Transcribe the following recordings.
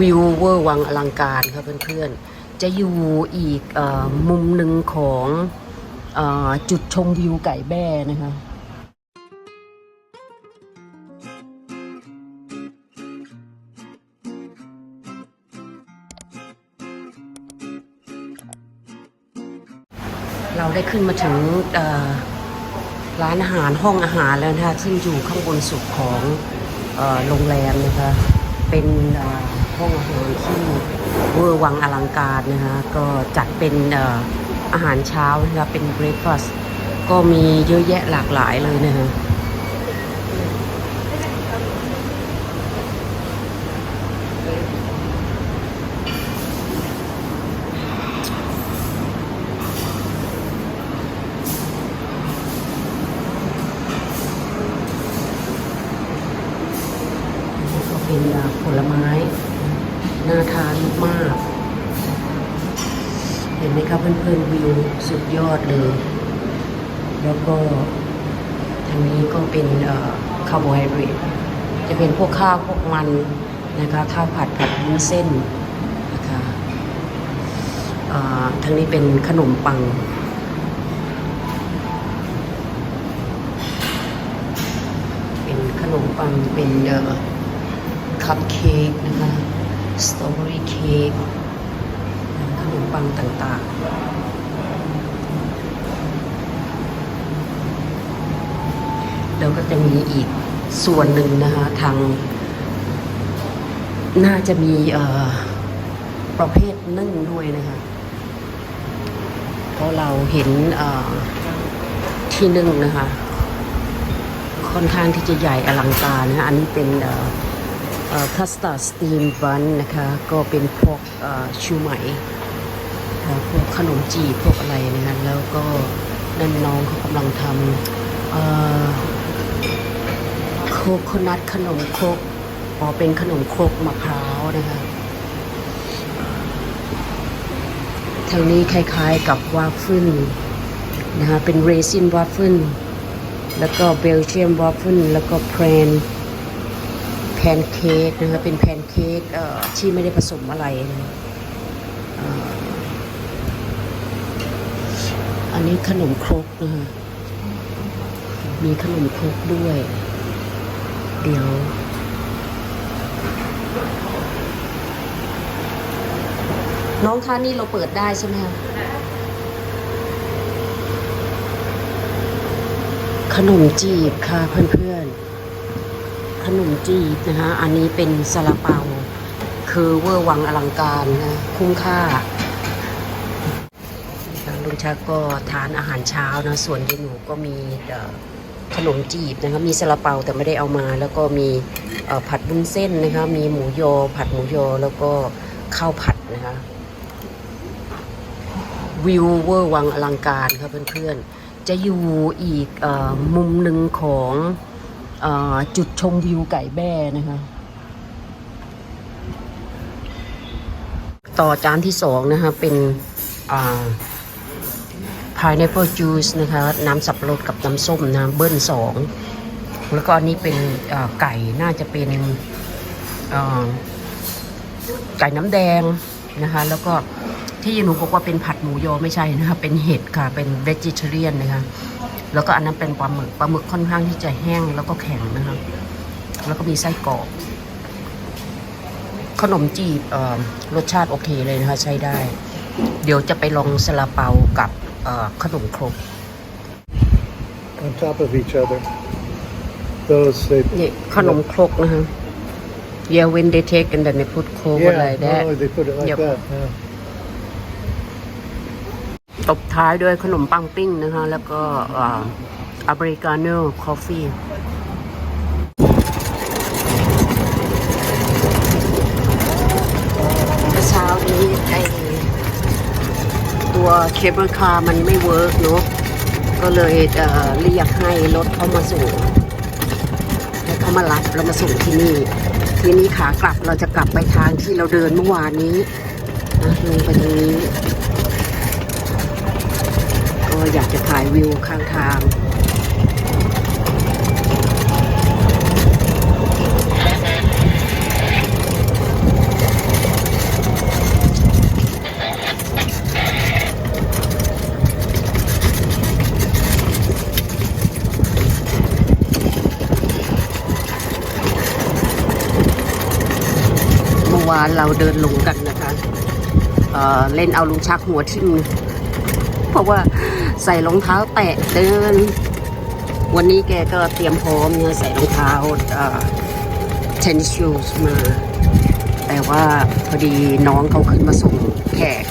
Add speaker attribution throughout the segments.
Speaker 1: วิวเวอร์วังอลังการครับเพื่อนๆ จะอยู่อีกอมุมหนึ่งของอจุดชมวิวไก่แบ้นะคะเราได้ขึ้นมาถึงร้านอาหารห้องอาหารแล้วนะคะ ซึ่งอยู่ข้างบนสุดของอโรงแรมนะคะ เป็น ห้องอาหารที่เวอร์วังอลังการนะคะก็จัดเป็นอาหารเช้านะคะเป็นเบรคฟาสต์ก็มีเยอะแยะหลากหลายเลยนะคะ ก็เป็นอ่าผลไม้ น่าทานมาก เห็น ไหมครับเพื่อนวิวสุดยอดเลย แล้วก็ทางนี้ก็เป็นคาร์โบไฮเดรตจะเป็นพวกข้าวพวกมันนะคะข้าวผัดผัดวุ้นเส้นนะคะทางนี้เป็นขนมปังเป็นขนมปังเป็นเอ่อคัพเค้กนะคะสตรอเบอรี่เค้กขนมปังต่างๆ แล้วก็จะมีอีกส่วนหนึ่งนะคะทางน่าจะมีประเภทนึ่งด้วยนะคะเพราะเราเห็นที่นึ่งนะคะ ค่อนข้างที่จะใหญ่อลังการนะคะอันนี้เป็นคัสตาร์สตีมบันนะคะ ก็เป็นพวกชูไหมค่ะพวกขนมจีบพวกอะไรนะคะแล้วก็นั่นน้องเขากำลังทำ โคโคนัทขนมครกอ๋อเป็นขนมครกมะพร้าวนะคะทางนี้คล้ายๆกับวาฟเฟิลนะคะเป็นเรซินวาฟเฟิลแล้วก็เบลเชียมวาฟเฟิลแล้วก็แพรนแพนเค้กนะคะเป็นแพนเค้กเอ่อที่ไม่ได้ผสมอะไรนะอันนี้ขนมครกนะคะมีขนมครกด้วย เดี๋ยว น้องคะนี่เราเปิดได้ใช่ไหมคะขนมจีบค่ะเพื่อนๆ ขนมจีบนะคะอันนี้เป็นซาลาเปา คือเวอร์วังอลังการนะคุ้มค่าลุงชักก็ทานอาหารเช้านะส่วนยายหนูก็มีเอ่อ ขนมจีบนะคะมีซาลาเปาแต่ไม่ได้เอามา แล้วก็มีผัดบุ้นเส้นนะคะมีหมูยอ ผัดหมูยอแล้วก็ข้าวผัดนะคะวิวเวอร์วังอลังการครับเพื่อนๆ จะอยู่อีกอมุมหนึ่งของอจุดชมวิวไก่แบ้นะคะต่อจานที่สองนะคะเป็นอ่า pineapple juice นะคะ น้ำสับปะรดกับน้ำส้มนะเบิ้ลสองแล้วก็อันนี้เป็นไก่น่าจะเป็นไก่น้ำแดงนะคะ แล้วก็ที่หนูบอกว่าเป็นผัดหมูยอไม่ใช่นะคะ เป็นเห็ดค่ะ เป็น vegetarian นะคะ แล้วก็อันนั้นเป็นปลาหมึก ปลาหมึกค่อนข้างที่จะแห้งแล้วก็แข็งนะคะ แล้วก็มีไส้กรอก ขนมจีบรสชาติโอเคเลยนะคะ ใช้ได้ เดี๋ยวจะไปลองซาลาเปากับ ขนมครก
Speaker 2: on top of each other. Those they
Speaker 1: นี่ขนมครกนะคะ Yeah when they take and then they put coke
Speaker 2: yeah,
Speaker 1: like that
Speaker 2: oh, they put it like
Speaker 1: Yep.
Speaker 2: that. Yeah.
Speaker 1: ตบท้ายด้วยขนมปังปิ้งนะคะ แล้วก็อเมริกาโน่คอฟฟี่ เช้านี้ไอ ตัวเคเบิลคาร์มันไม่เวิร์กเนอะก็เลยเรียกให้รถเขามาส่งให้เขามารับเรามาส่งที่นี่ ทีนี้ขากลับเราจะกลับไปทางที่เราเดินเมื่อวานนี้นะลงไปตรงนี้ ก็อยากจะถ่ายวิวข้างทาง วาเราเดินลงกันนะคะเเล่นเอาลุงชักหัวทิ่มเพราะว่าใส่รองเท้าแตะเดิน วันนี้แกก็เตรียมพร้อมเนี่ยใส่รองเท้าเทนนิสชูสมา แต่ว่าพอดีน้องเขาขึ้นมาส่งแขก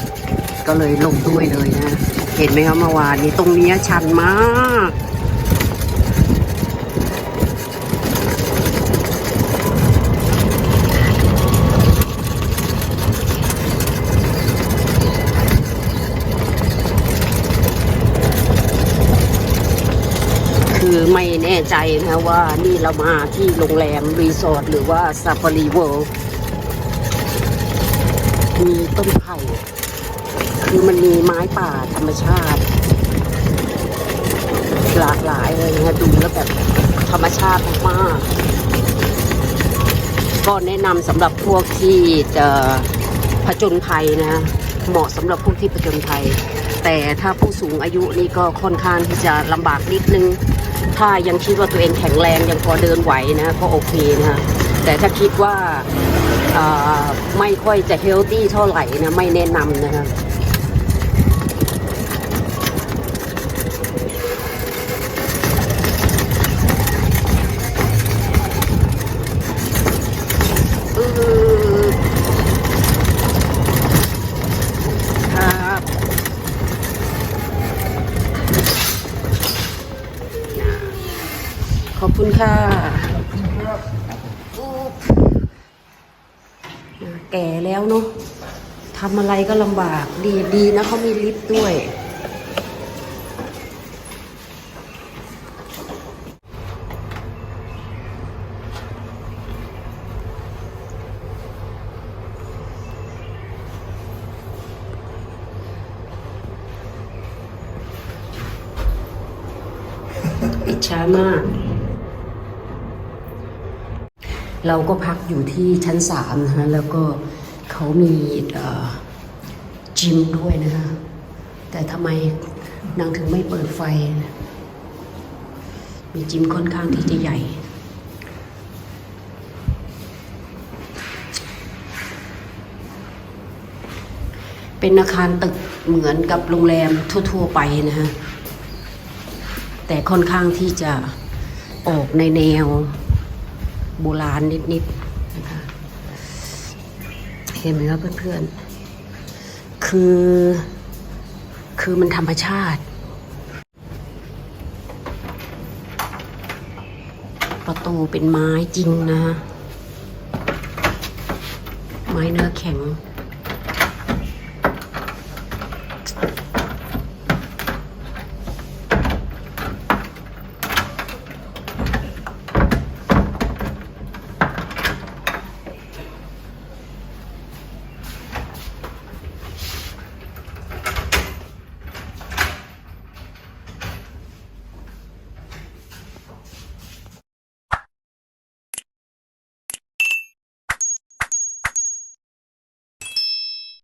Speaker 1: ก็เลยลงด้วยเลยนะ เห็นไหมครับเมื่อวานนี้ตรงเนี้ยชันมาก คือไม่แน่ใจนะว่านี่เรามาที่โรงแรม รีสอร์ทหรือว่าซาฟารีเวิลด์มีต้นไผ่คือมันมีไม้ป่าธรรมชาติ หลากหลายเลยนะดูแล้วแบบธรรมชาติมากๆก็แนะนำสำหรับพวกที่จะผจญภัยนะ เหมาะสำหรับพวกที่ผจญภัย แต่ถ้าผู้สูงอายุนี่ก็ค่อนข้างที่จะลำบากนิดนึง ถ้ายังคิดว่าตัวเองแข็งแรงยังพอเดินไหวนะก็โอเคนะแต่ถ้าคิดว่าอ่าไม่ค่อยจะเฮลตี้เท่าไหร่นะไม่แนะนำนะคะ ขอบคุณค่ะแก่แล้วเนาะทำอะไรก็ลำบากดีดีนะเขามีลิฟต์ด้วย อิจฉามาก เราก็พักอยู่ที่ชั้นสามนะฮะแล้วก็เขามีจิมด้วยนะฮะแต่ทำไมนางถึงไม่เปิดไฟ มีจิมค่อนข้างที่จะใหญ่ เป็นอาคารตึกเหมือนกับโรงแรมทั่ว ๆ ไปนะฮะ แต่ค่อนข้างที่จะออกในแนว โบราณนิดๆนะคะเห็นไหมครับเพื่อนๆ คือ คือมันธรรมชาติ ประตูเป็นไม้จริงนะฮะไม้เนื้อแข็ง